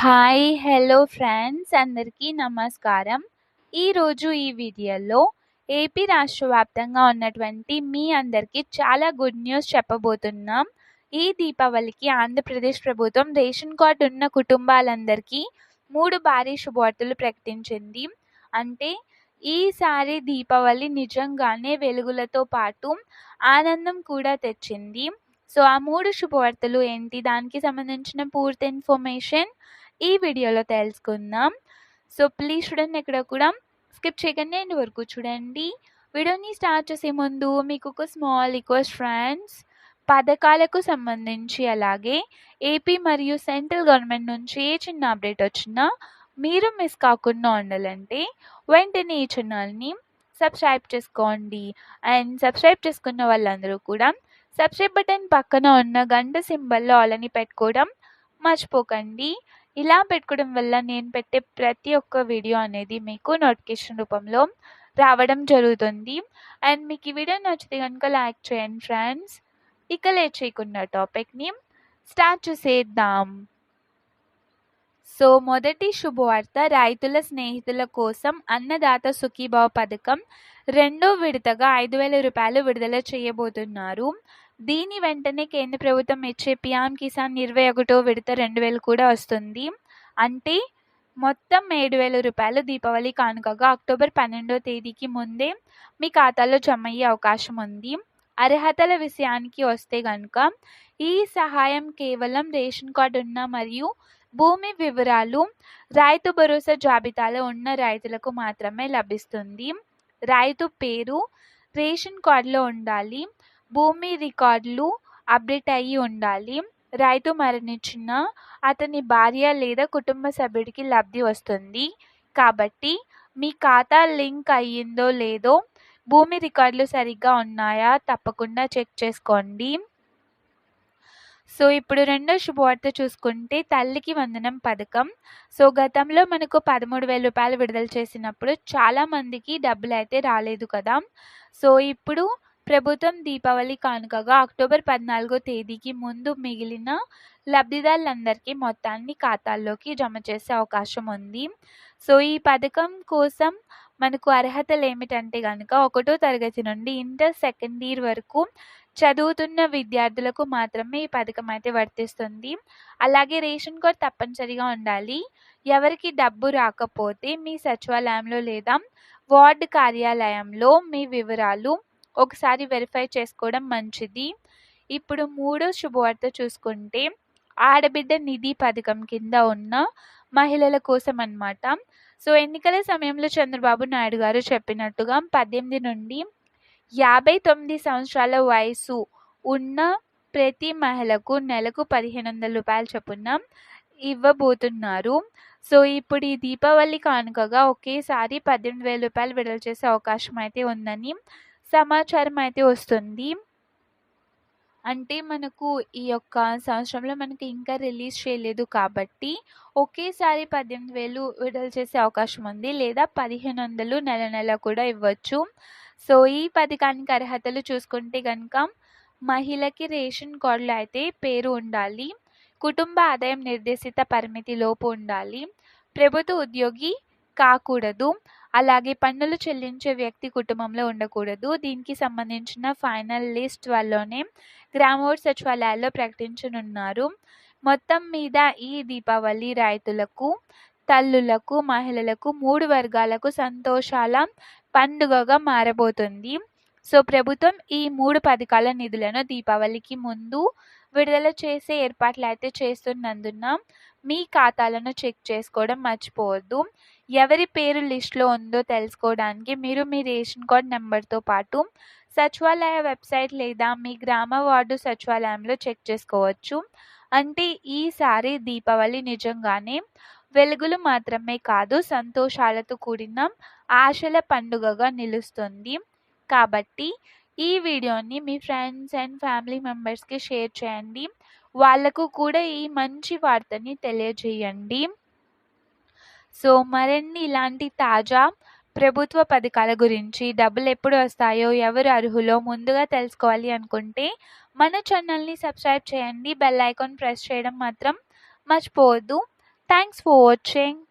Hi hello friends అందరికీ నమస్కారం. ఈరోజు ఈ వీడియోలో ఏపీ రాష్ట్ర వ్యాప్తంగా ఉన్నటువంటి మీ అందరికీ చాలా గుడ్ న్యూస్ చెప్పబోతున్నాం. ఈ దీపావళికి ఆంధ్రప్రదేశ్ ప్రభుత్వం రేషన్ కార్డు ఉన్న కుటుంబాలందరికీ మూడు భారీ శుభవార్తలు ప్రకటించింది. అంటే ఈసారి దీపావళి నిజంగానే వెలుగులతో పాటు ఆనందం కూడా తెచ్చింది. సో ఆ మూడు శుభవార్తలు ఏంటి? దానికి సంబంధించిన పూర్తి ఇన్ఫర్మేషన్ ఈ వీడియోలో తెలుసుకుందాం. సో ప్లీజ్ చూడండి ఇక్కడ కూడా స్కిప్ చేయకండి. ఎండ్ వరకు చూడండి. వీడియోని స్టార్ట్ చేసే ముందు మీకు ఒక స్మాల్ రిక్వెస్ట్ ఫ్రెండ్స్ పథకాలకు సంబంధించి అలాగే ఏపీ మరియు సెంట్రల్ గవర్నమెంట్ నుంచి ఏ చిన్న అప్డేట్ వచ్చినా మీరు మిస్ కాకుండా ఉండాలంటే వెంటనే ఈ ఛానల్ని సబ్స్క్రైబ్ చేసుకోండి. అండ్ సబ్స్క్రైబ్ చేసుకున్న వాళ్ళందరూ కూడా సబ్స్క్రైబ్ బటన్ పక్కన ఉన్న గంట సింబల్లో ఆలని పెట్టుకోవడం మర్చిపోకండి. ఇలా పెట్టుకోవడం వల్ల నేను పెట్టే ప్రతి ఒక్క వీడియో అనేది మీకు నోటిఫికేషన్ రూపంలో రావడం జరుగుతుంది. అండ్ మీకు ఈ వీడియో నచ్చితే కనుక లైక్ చేయండి ఫ్రెండ్స్. ఇక లేట్ టాపిక్ని స్టార్ట్ చేసేద్దాం. సో మొదటి శుభవార్త రైతుల స్నేహితుల కోసం అన్నదాత సుఖీభావ పథకం రెండో విడతగా ఐదు వేల రూపాయలు విడుదల చేయబోతున్నారు. దీని వెంటనే కేంద్ర ప్రభుత్వం ఇచ్చే పిఎం కిసాన్ ఇరవై ఒకటో విడత రెండు వేలు కూడా వస్తుంది. అంటే మొత్తం ఏడు వేల రూపాయలు దీపావళి కానుకగా అక్టోబర్ పన్నెండో తేదీకి ముందే మీ ఖాతాలో జమ అయ్యే అవకాశం ఉంది. అర్హతల విషయానికి వస్తే కనుక ఈ సహాయం కేవలం రేషన్ కార్డు ఉన్న మరియు భూమి వివరాలు రైతు భరోసా జాబితాలో ఉన్న రైతులకు మాత్రమే లభిస్తుంది. రైతు పేరు రేషన్ కార్డులో ఉండాలి భూమి రికార్డులు అప్డేట్ అయ్యి ఉండాలి రైతు మరణించిన అతని భార్య లేదా కుటుంబ సభ్యుడికి లబ్ధి వస్తుంది. కాబట్టి మీ ఖాతా లింక్ అయ్యిందో లేదో భూమి రికార్డులు సరిగ్గా ఉన్నాయా? తప్పకుండా చెక్ చేసుకోండి. సో ఇప్పుడు రెండో శుభవార్త చూసుకుంటే తల్లికి వందనం పథకం. సో గతంలో మనకు పదమూడు వేల రూపాయలు విడుదల చేసినప్పుడు చాలామందికి డబ్బులు అయితే రాలేదు కదా. సో ఇప్పుడు ప్రభుత్వం దీపావళి కానుకగా అక్టోబర్ పద్నాలుగో తేదీకి ముందు మిగిలిన లబ్ధిదారులందరికీ మొత్తాన్ని ఖాతాల్లోకి జమ చేసే అవకాశం ఉంది. సో ఈ పథకం కోసం మనకు అర్హతలు ఏమిటంటే కనుక ఒకటో తరగతి నుండి ఇంటర్ సెకండ్ ఇయర్ వరకు చదువుతున్న విద్యార్థులకు మాత్రమే ఈ పథకం అయితే వర్తిస్తుంది. అలాగే రేషన్ కార్డ్ తప్పనిసరిగా ఉండాలి. ఎవరికి డబ్బు రాకపోతే మీ సచివాలయంలో లేదా వార్డు కార్యాలయంలో మీ వివరాలు ఒకసారి వెరిఫై చేసుకోవడం మంచిది. ఇప్పుడు మూడో శుభవార్త చూసుకుంటే ఆడబిడ్డ నిధి పథకం కింద ఉన్న మహిళల కోసం అన్నమాట. సో ఎన్నికల సమయంలో చంద్రబాబు నాయుడు గారు చెప్పినట్టుగా పద్దెనిమిది నుండి యాభై తొమ్మిది సంవత్సరాల వయసు ఉన్న ప్రతి మహిళకు నెలకు పదిహేను వందల రూపాయలు చొప్పున ఇవ్వబోతున్నారు. సో ఇప్పుడు ఈ దీపావళి కానుకగా ఒకేసారి పద్దెనిమిది వేల రూపాయలు విడుదల చేసే అవకాశం అయితే ఉందని సమాచారం అయితే వస్తుంది. అంటే మనకు ఈ యొక్క సంవత్సరంలో మనకి ఇంకా రిలీజ్ చేయలేదు కాబట్టి ఒకేసారి పద్దెనిమిది వేలు విడుదల చేసే అవకాశం ఉంది. లేదా పదిహేను వందలు నెల నెల కూడా ఇవ్వచ్చు. సో ఈ పథకానికి అర్హతలు చూసుకుంటే కనుక మహిళకి రేషన్ కార్డులో అయితే పేరు ఉండాలి. కుటుంబ ఆదాయం నిర్దేశిత పరిమితి లోపు ఉండాలి. ప్రభుత్వ ఉద్యోగి కాకూడదు. అలాగే పన్నులు చెల్లించే వ్యక్తి కుటుంబంలో ఉండకూడదు. దీనికి సంబంధించిన ఫైనల్ లిస్ట్ వల్లనే గ్రామోడ్ సచివాలయాల్లో ప్రకటించనున్నారు. మొత్తం మీద ఈ దీపావళి రైతులకు తల్లులకు మహిళలకు మూడు వర్గాలకు సంతోషాల పండుగగా మారబోతుంది. సో ప్రభుత్వం ఈ మూడు పథకాల నిధులను దీపావళికి ముందు విడుదల చేసే ఏర్పాట్లు అయితే చేస్తున్నందున మీ ఖాతాలను చెక్ చేసుకోవడం మర్చిపోవద్దు. ఎవరి పేరు లిస్ట్లో ఉందో తెలుసుకోవడానికి మీరు మీ రేషన్ కార్డ్ నెంబర్తో పాటు సచివాలయ వెబ్సైట్ లేదా మీ గ్రామ వార్డు సచివాలయంలో చెక్ చేసుకోవచ్చు. అంటే ఈసారి దీపావళి నిజంగానే వెలుగులు మాత్రమే కాదు సంతోషాలతో కూడిన ఆశల పండుగగా నిలుస్తుంది. కాబట్టి ఈ వీడియోని మీ ఫ్రెండ్స్ అండ్ ఫ్యామిలీ మెంబర్స్కి షేర్ చేయండి. వాళ్ళకు కూడా ఈ మంచి వార్తని తెలియజేయండి. సో మరిన్ని ఇలాంటి తాజా ప్రభుత్వ పథకాల గురించి డబ్బులు ఎప్పుడు వస్తాయో ఎవరు అర్హులో ముందుగా తెలుసుకోవాలి అనుకుంటే మన ఛానల్ని సబ్స్క్రైబ్ చేయండి. బెల్ ఐకాన్ ప్రెస్ చేయడం మాత్రం మర్చిపోవద్దు. Thanks for watching.